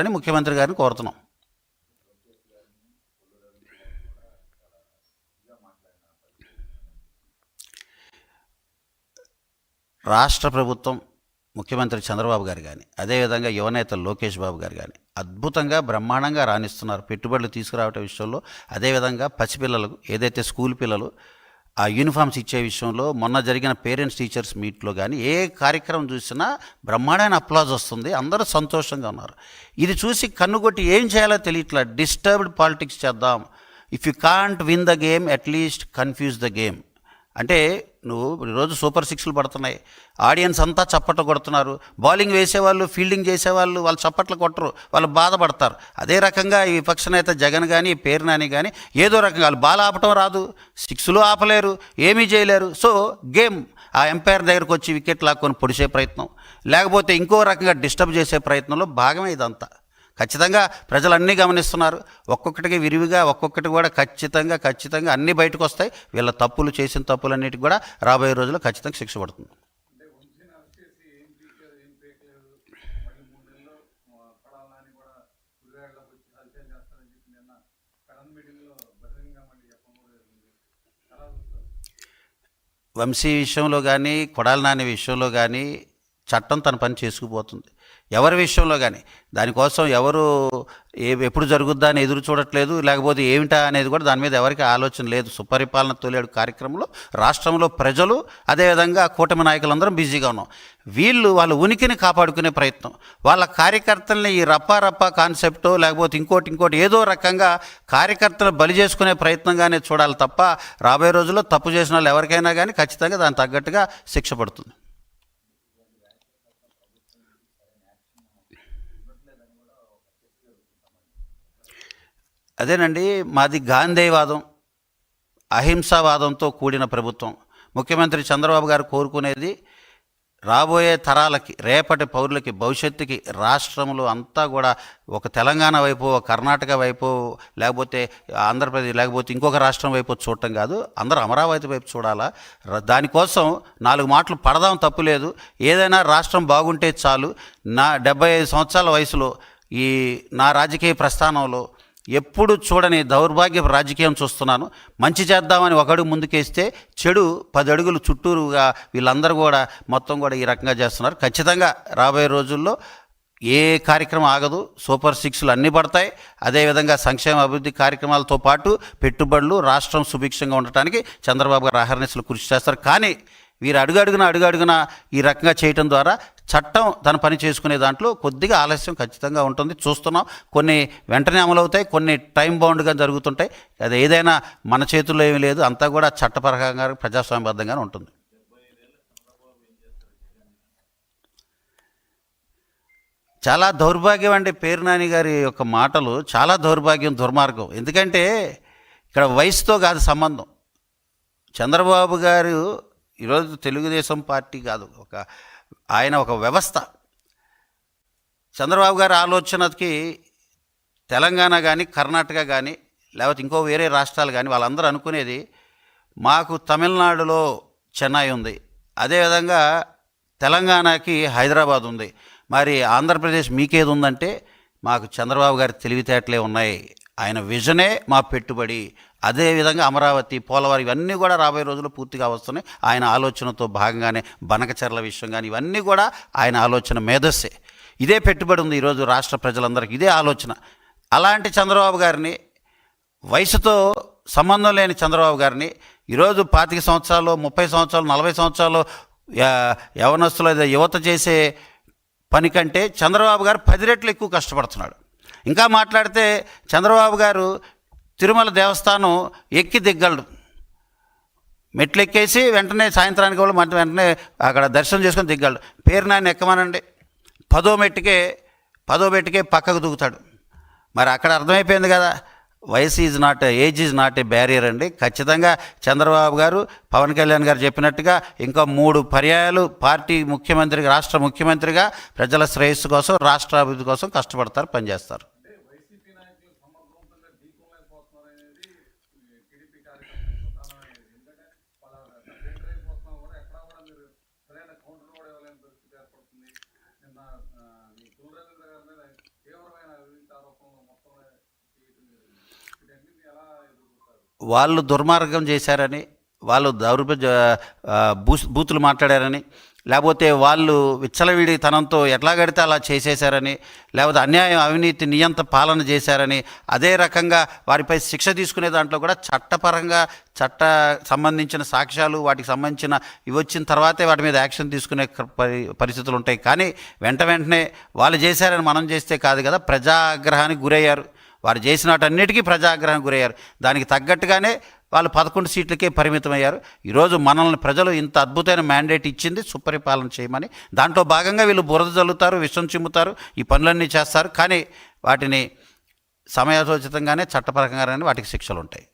అని ముఖ్యమంత్రి గారిని కోరుతున్నాం. రాష్ట్ర ప్రభుత్వం ముఖ్యమంత్రి చంద్రబాబు గారు కానీ అదేవిధంగా యువనేత లోకేష్ బాబు గారు కానీ అద్భుతంగా బ్రహ్మాండంగా రాణిస్తున్నారు. పెట్టుబడులు తీసుకురావటం విషయంలో అదేవిధంగా పసిపిల్లలకు ఏదైతే స్కూల్ పిల్లలు ఆ యూనిఫామ్స్ ఇచ్చే విషయంలో మొన్న జరిగిన పేరెంట్స్ టీచర్స్ మీట్లో కానీ ఏ కార్యక్రమం చూసినా బ్రహ్మాండమైన అప్లాజ్ వస్తుంది. అందరూ సంతోషంగా ఉన్నారు. ఇది చూసి కన్నుగొట్టి ఏం చేయాలో తెలియట్లా. డిస్టర్బ్డ్ పాలిటిక్స్ చేద్దాం. If you can't win the game at least confuse the game అంటే నువ్వు రోజు సూపర్ సిక్స్లు పడుతున్నాయి. ఆడియన్స్ అంతా చప్పట్లు కొడుతున్నారు. బౌలింగ్ వేసేవాళ్ళు ఫీల్డింగ్ చేసేవాళ్ళు వాళ్ళు చప్పట్లు కొట్టరు వాళ్ళు బాధపడతారు. అదే రకంగా ఈ విపక్ష నేత జగన్ కానీ పేరు నాని కానీ ఏదో రకంగా వాళ్ళు బాల్ ఆపటం రాదు. సిక్స్లు ఆపలేరు ఏమీ చేయలేరు. సో గేమ్ ఆ ఎంపైర్ దగ్గరకు వచ్చి వికెట్ లాక్కొని పొడిచే ప్రయత్నం. లేకపోతే ఇంకో రకంగా డిస్టర్బ్ చేసే ప్రయత్నంలో భాగమే ఇదంతా. ఖచ్చితంగా ప్రజలు అన్నీ గమనిస్తున్నారు. ఒక్కొక్కటికి విరివిగా ఒక్కొక్కటి కూడా ఖచ్చితంగా ఖచ్చితంగా అన్నీ బయటకు వస్తాయి వీళ్ళ తప్పులు చేసిన తప్పులన్నిటికి కూడా రాబోయే రోజుల్లో ఖచ్చితంగా శిక్ష పడుతుంది. వంశీ విషయంలో కానీ కొడాలి నాని విషయంలో కానీ చట్టం తన పని చేసుకుపోతుంది. ఎవరి విషయంలో కానీ దానికోసం ఎవరు ఏ ఎప్పుడు జరుగుద్దా అని ఎదురు చూడట్లేదు. లేకపోతే ఏమిటా అనేది కూడా దాని మీద ఎవరికి ఆలోచన లేదు. సుపరిపాలన తొలేడు కార్యక్రమంలో రాష్ట్రంలో ప్రజలు అదేవిధంగా కూటమి నాయకులందరం బిజీగా ఉన్నాం. వీళ్ళు వాళ్ళ ఉనికిని కాపాడుకునే ప్రయత్నం. వాళ్ళ కార్యకర్తల్ని ఈ రప్పా రప్పా కాన్సెప్టో లేకపోతే ఇంకోటి ఇంకోటి ఏదో రకంగా కార్యకర్తలు బలి చేసుకునే ప్రయత్నంగానే చూడాలి తప్ప రాబోయే రోజుల్లో తప్పు చేసిన వాళ్ళు ఎవరికైనా కానీ ఖచ్చితంగా దానికి తగ్గట్టుగా శిక్ష పడుతుంది. అదేనండి మాది గాంధేయవాదం అహింసావాదంతో కూడిన ప్రభుత్వం. ముఖ్యమంత్రి చంద్రబాబు గారు కోరుకునేది రాబోయే తరాలకి రేపటి పౌరులకి భవిష్యత్తుకి రాష్ట్రంలో అంతా కూడా ఒక తెలంగాణ వైపు ఒక కర్ణాటక వైపు లేకపోతే ఆంధ్రప్రదేశ్ లేకపోతే ఇంకొక రాష్ట్రం వైపు చూడటం కాదు. అందరూ అమరావతి వైపు చూడాలా? దానికోసం నాలుగు మాటలు పడదాం తప్పులేదు ఏదైనా రాష్ట్రం బాగుంటే చాలు. నా డెబ్బై ఐదు సంవత్సరాల వయసులో ఈ నా రాజకీయ ప్రస్థానంలో ఎప్పుడు చూడని దౌర్భాగ్య రాజకీయం చూస్తున్నాను. మంచి చేద్దామని ఒకడు ముందుకేస్తే చెడు పది అడుగులు చుట్టూరుగా వీళ్ళందరూ కూడా మొత్తం కూడా ఈ రకంగా చేస్తున్నారు. ఖచ్చితంగా రాబోయే రోజుల్లో ఏ కార్యక్రమం ఆగదు. సూపర్ సిక్స్లు అన్నీ పడతాయి. అదేవిధంగా సంక్షేమ అభివృద్ధి కార్యక్రమాలతో పాటు పెట్టుబడులు రాష్ట్రం సుభిక్షంగా ఉండటానికి చంద్రబాబు గారు అహర్నిశలు కృషి చేస్తారు. కానీ వీరు అడుగడుగున అడుగడుగున ఈ రకంగా చేయటం ద్వారా చట్టం తన పని చేసుకునే దాంట్లో కొద్దిగా ఆలస్యం ఖచ్చితంగా ఉంటుంది. చూస్తున్నాం. కొన్ని వెంటనే అమలవుతాయి కొన్ని టైం బౌండ్గా జరుగుతుంటాయి. అది ఏదైనా మన చేతుల్లో ఏమీ లేదు. అంతా కూడా చట్టపరంగా ప్రజాస్వామ్యబద్ధంగానే ఉంటుంది. చాలా దౌర్భాగ్యం అంటే పేరు నాని గారి యొక్క మాటలు. చాలా దౌర్భాగ్యం దుర్మార్గం. ఎందుకంటే ఇక్కడ వయసుతో కాదు సంబంధం. చంద్రబాబు గారు ఈరోజు తెలుగుదేశం పార్టీ కాదు. ఒక ఆయన ఒక వ్యవస్థ. చంద్రబాబు గారి ఆలోచనకి తెలంగాణ కానీ కర్ణాటక కానీ లేకపోతే ఇంకో వేరే రాష్ట్రాలు కానీ వాళ్ళందరూ అనుకునేది మాకు తమిళనాడులో చెన్నై ఉంది. అదేవిధంగా తెలంగాణకి హైదరాబాద్ ఉంది. మరి ఆంధ్రప్రదేశ్ మీకేది ఉందంటే మాకు చంద్రబాబు గారి తెలివితేటలే ఉన్నాయి ఆయన విజనే మా పెట్టుబడి. అదేవిధంగా అమరావతి పోలవరం ఇవన్నీ కూడా రాబోయే రోజుల్లో పూర్తిగా వస్తున్నాయి. ఆయన ఆలోచనతో భాగంగానే బనకచర్ల విషయం కానీ ఇవన్నీ కూడా ఆయన ఆలోచన మేధస్సే. ఇదే పెట్టుబడి ఉంది ఈరోజు రాష్ట్ర ప్రజలందరికీ. ఇదే ఆలోచన. అలాంటి చంద్రబాబు గారిని వయసుతో సంబంధం లేని చంద్రబాబు గారిని ఈరోజు పాతిక సంవత్సరాలు ముప్పై సంవత్సరాలు నలభై సంవత్సరాలు యవనస్తులు యువత చేసే పని కంటే చంద్రబాబు గారు పది రెట్లు ఎక్కువ కష్టపడుతున్నాడు. ఇంకా మాట్లాడితే చంద్రబాబు గారు తిరుమల దేవస్థానం ఎక్కి దిగ్గలడు. మెట్లు ఎక్కేసి వెంటనే సాయంత్రానికి వాళ్ళు మంట వెంటనే అక్కడ దర్శనం చేసుకొని దిగ్గలడు. పేరు నాయన ఎక్కమనండి? పదో మెట్టుకే పదో మెట్టుకే పక్కకు దూకుతాడు. మరి అక్కడ అర్థమైపోయింది కదా. వయసు is not age is not a barrier అండి. ఖచ్చితంగా చంద్రబాబు గారు పవన్ కళ్యాణ్ గారు చెప్పినట్టుగా ఇంకా మూడు పర్యాయాలు పార్టీ ముఖ్యమంత్రిగా రాష్ట్ర ముఖ్యమంత్రిగా ప్రజల శ్రేయస్సు కోసం రాష్ట్ర అభివృద్ధి కోసం కష్టపడతారు పనిచేస్తారు. వాళ్ళు దుర్మార్గం చేశారని వాళ్ళు దౌర్భ బూస్ బూతులు మాట్లాడారని లేకపోతే వాళ్ళు విచ్చలవిడి తనంతో ఎట్లా గడితే అలా చేసేశారని లేకపోతే అన్యాయం అవినీతి నియంత పాలన చేశారని అదే రకంగా వారిపై శిక్ష తీసుకునే దాంట్లో కూడా చట్టపరంగా చట్ట సంబంధించిన సాక్ష్యాలు వాటికి సంబంధించిన ఇవి వచ్చిన తర్వాతే వాటి మీద యాక్షన్ తీసుకునే పరి పరిస్థితులు ఉంటాయి. కానీ వెంట వెంటనే వాళ్ళు చేశారని మనం చేస్తే కాదు కదా ప్రజాగ్రహానికి గురయ్యారు. వారు చేసిన వాటన్నిటికీ ప్రజాగ్రహం గురయ్యారు. దానికి తగ్గట్టుగానే వాళ్ళు పదకొండు సీట్లకే పరిమితమయ్యారు. ఈరోజు మనల్ని ప్రజలు ఇంత అద్భుతమైన మ్యాండేట్ ఇచ్చింది సుపరిపాలన చేయమని. దాంట్లో భాగంగా వీళ్ళు బురద జల్లుతారు విషం చిమ్ముతారు ఈ పనులన్నీ చేస్తారు. కానీ వాటిని సమయోచితంగానే చట్టపరంగానే వాటికి శిక్షలు ఉంటాయి